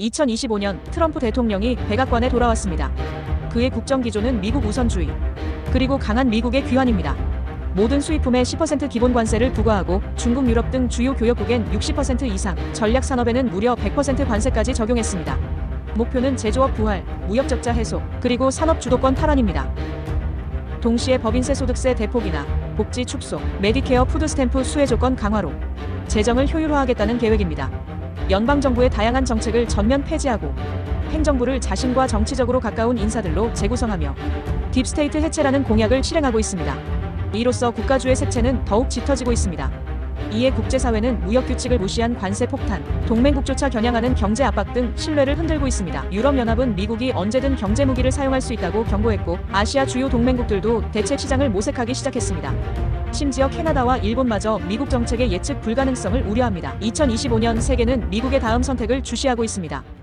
2025년 트럼프 대통령이 백악관에 돌아왔습니다. 그의 국정 기조는 미국 우선주의, 그리고 강한 미국의 귀환입니다. 모든 수입품에 10% 기본 관세를 부과하고 중국, 유럽 등 주요 교역국엔 60% 이상, 전략 산업에는 무려 100% 관세까지 적용했습니다. 목표는 제조업 부활, 무역 적자 해소, 그리고 산업 주도권 탈환입니다. 동시에 법인세 소득세 대폭이나 복지 축소, 메디케어 푸드스탬프 수혜 조건 강화로 재정을 효율화하겠다는 계획입니다. 연방정부의 다양한 정책을 전면 폐지하고 행정부를 자신과 정치적으로 가까운 인사들로 재구성하며 딥스테이트 해체라는 공약을 실행하고 있습니다. 이로써 국가주의 색채는 더욱 짙어지고 있습니다. 이에 국제사회는 무역 규칙을 무시한 관세 폭탄, 동맹국조차 겨냥하는 경제 압박 등 신뢰를 흔들고 있습니다. 유럽연합은 미국이 언제든 경제 무기를 사용할 수 있다고 경고했고 아시아 주요 동맹국들도 대책 시장을 모색하기 시작했습니다. 심지어 캐나다와 일본마저 미국 정책의 예측 불가능성을 우려합니다. 2025년 세계는 미국의 다음 선택을 주시하고 있습니다.